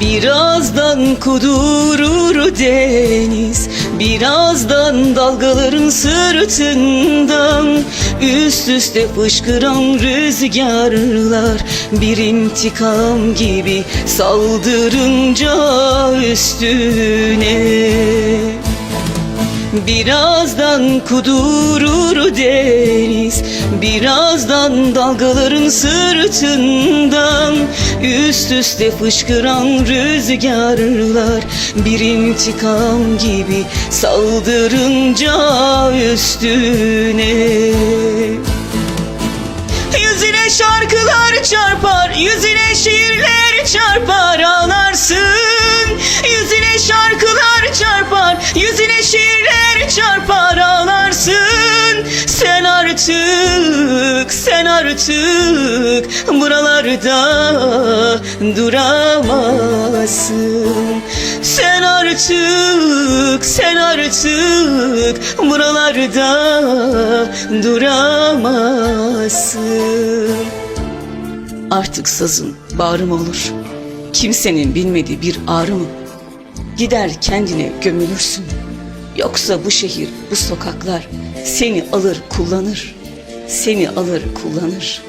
Birazdan kudurur deniz Birazdan dalgaların sırtından. Üst üste fışkıran rüzgarlar Bir intikam gibi saldırınca üstüne Birazdan kudurur deniz Birazdan dalgaların sırtından. Üst üste fışkıran rüzgarlar Bir intikam gibi saldırınca üstüne. Yüzüne şarkılar çarpar, yüzüne şiirler çarpar artık, sen artık buralarda duramazsın. Sen artık, sen artık buralarda duramazsın. Artık sazın bağrım olur. Kimsenin bilmediği bir ağrı mı? Gider kendine gömülürsün. Yoksa bu şehir, bu sokaklar seni alır kullanır. Seni alır kullanır.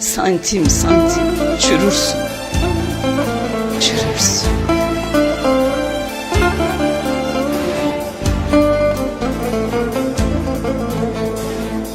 Santim santim çürürsün.